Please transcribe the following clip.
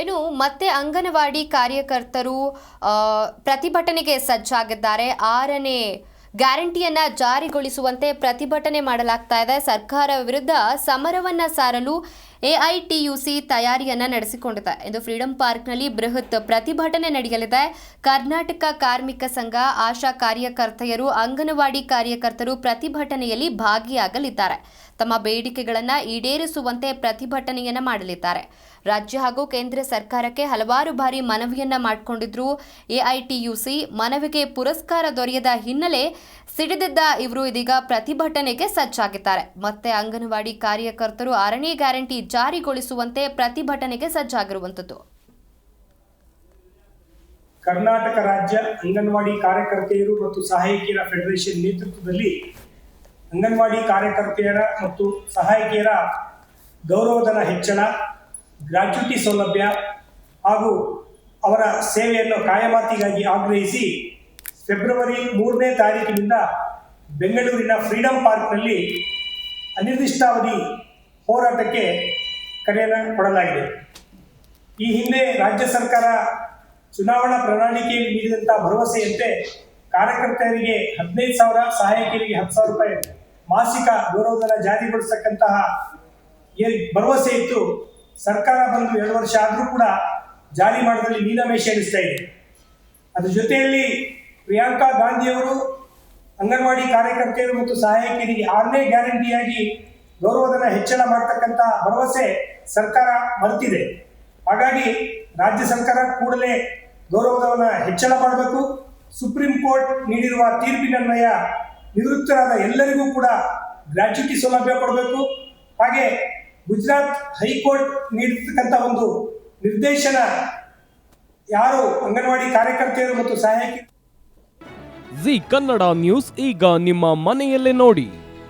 ಇನ್ನು ಮತ್ತೆ ಅಂಗನವಾಡಿ ಕಾರ್ಯಕರ್ತರು ಪ್ರತಿಭಟನೆಗೆ ಸಜ್ಜಾಗಿದ್ದಾರೆ. ಆರನೇ ಗ್ಯಾರಂಟಿಯನ್ನ ಜಾರಿಗೊಳಿಸುವಂತೆ ಪ್ರತಿಭಟನೆ ಮಾಡಲಾಗ್ತಾ ಇದೆ. ಸರ್ಕಾರ ವಿರುದ್ಧ ಸಮರವನ್ನ ಸಾರಲು ಎಐಟಿಯುಸಿ ತಯಾರಿಯನ್ನ ನಡೆಸಿಕೊಂಡಿದೆ. ಇಂದು ಫ್ರೀಡಂ ಪಾರ್ಕ್ನಲ್ಲಿ ಬೃಹತ್ ಪ್ರತಿಭಟನೆ ನಡೆಯಲಿದೆ. ಕರ್ನಾಟಕ ಕಾರ್ಮಿಕ ಸಂಘ, ಆಶಾ ಕಾರ್ಯಕರ್ತೆಯರು, ಅಂಗನವಾಡಿ ಕಾರ್ಯಕರ್ತರು ಪ್ರತಿಭಟನೆಯಲ್ಲಿ ಭಾಗಿಯಾಗಲಿದ್ದಾರೆ. ತಮ್ಮ ಬೇಡಿಕೆಗಳನ್ನು ಈಡೇರಿಸುವಂತೆ ಪ್ರತಿಭಟನೆಯನ್ನ ಮಾಡಲಿದ್ದಾರೆ. ರಾಜ್ಯ ಹಾಗೂ ಕೇಂದ್ರ ಸರ್ಕಾರಕ್ಕೆ ಹಲವಾರು ಬಾರಿ ಮನವಿಯನ್ನ ಮಾಡಿಕೊಂಡಿದ್ರು ಎಐಟಿಯುಸಿ. ಮನವಿಗೆ ಪುರಸ್ಕಾರ ದೊರೆಯದ ಹಿನ್ನೆಲೆ ಸಿಡಿದಿದ್ದ ಇವರು ಇದೀಗ ಪ್ರತಿಭಟನೆಗೆ ಸಜ್ಜಾಗಿದ್ದಾರೆ. ಮತ್ತೆ ಅಂಗನವಾಡಿ ಕಾರ್ಯಕರ್ತರು ಆರನೇ ಗ್ಯಾರಂಟಿ ಜಾರಿಗೊಳಿಸುವಂತೆ ಪ್ರತಿಭಟನೆಗೆ ಸಜ್ಜಾಗಿರುವಂಥದ್ದು. ಕರ್ನಾಟಕ ರಾಜ್ಯ ಅಂಗನವಾಡಿ ಕಾರ್ಯಕರ್ತೆಯರು ಮತ್ತು ಸಹಾಯಕಿಯರ ಫೆಡರೇಷನ್ ನೇತೃತ್ವದಲ್ಲಿ ಅಂಗನವಾಡಿ ಕಾರ್ಯಕರ್ತೆಯರ ಮತ್ತು ಸಹಾಯಕಿಯರ ಗೌರವಧನ ಹೆಚ್ಚಳ, ಗ್ರಾಚ್ಯುಟಿ ಸೌಲಭ್ಯ ಹಾಗೂ ಅವರ ಸೇವೆಯನ್ನು ಕಾಯಮಾತಿಗಾಗಿ ಆಗ್ರಹಿಸಿ ಫೆಬ್ರವರಿ ಮೂರನೇ ತಾರೀಕಿನಿಂದ ಬೆಂಗಳೂರಿನ ಫ್ರೀಡಂ ಪಾರ್ಕ್ನಲ್ಲಿ ಅನಿರ್ದಿಷ್ಟಾವಧಿ ಹೋರಾಟಕ್ಕೆ ಕರೆಯನ್ನು ಕೊಡಲಾಗಿದೆ. ಈ ಹಿಂದೆ ರಾಜ್ಯ ಸರ್ಕಾರ ಚುನಾವಣಾ ಪ್ರಣಾಳಿಕೆಯಲ್ಲಿ ನೀಡಿದಂತಹ ಭರವಸೆಯಂತೆ ಕಾರ್ಯಕರ್ತರಿಗೆ ಹದಿನೈದು ಸಾವಿರ, ಸಹಾಯಕಿಯರಿಗೆ ಹತ್ತು ಸಾವಿರ ರೂಪಾಯಿ ಮಾಸಿಕ ಗೌರವಧನ ಜಾರಿಗೊಳಿಸತಕ್ಕಂತಹ ಏನು ಭರವಸೆ ಇತ್ತು. ಸರ್ಕಾರ ಬಂದು ಎರಡು ವರ್ಷ ಆದರೂ ಕೂಡ ಜಾರಿ ಮಾಡೋದ್ರಲ್ಲಿ ಮೀನಾಮೇಷ ಎಣಿಸ್ತಾ ಇದೆ. ಅದ್ರ ಜೊತೆಯಲ್ಲಿ ಪ್ರಿಯಾಂಕಾ ಗಾಂಧಿಯವರು ಅಂಗನವಾಡಿ ಕಾರ್ಯಕರ್ತೆಯರು ಮತ್ತು ಸಹಾಯಕಿಯರಿಗೆ ಆರನೇ ಗ್ಯಾರಂಟಿಯಾಗಿ ಗೌರವಧನ ಹೆಚ್ಚಳ ಮಾಡ್ತಕ್ಕಂಥ ಭರವಸೆ ಸರ್ಕಾರ ಮರೆತಿದೆ. ಹಾಗಾಗಿ ರಾಜ್ಯ ಸರ್ಕಾರ ಕೂಡಲೇ ಗೌರವಧನ ಹೆಚ್ಚಳ ಮಾಡಬೇಕು. ಸುಪ್ರೀಂ ಕೋರ್ಟ್ ನೀಡಿರುವ ತೀರ್ಪಿನನ್ವಯ ನಿವೃತ್ತರಾದ ಎಲ್ಲರಿಗೂ ಕೂಡ ಗ್ರಾಚ್ಯುಟಿ ಸೌಲಭ್ಯ ಕೊಡಬೇಕು. ಹಾಗೆ ಗುಜರಾತ್ ಹೈಕೋರ್ಟ್ ನೀಡಿರ್ತಕ್ಕಂಥ ಒಂದು ನಿರ್ದೇಶನ ಯಾರು ಅಂಗನವಾಡಿ ಕಾರ್ಯಕರ್ತೆಯರು ಮತ್ತು ಸಹಾಯಕಿ ಜಿ ಕನ್ನಡ ನ್ಯೂಸ್ ಈಗ ನಿಮ್ಮ ಮನೆಯಲ್ಲೇ ನೋಡಿ.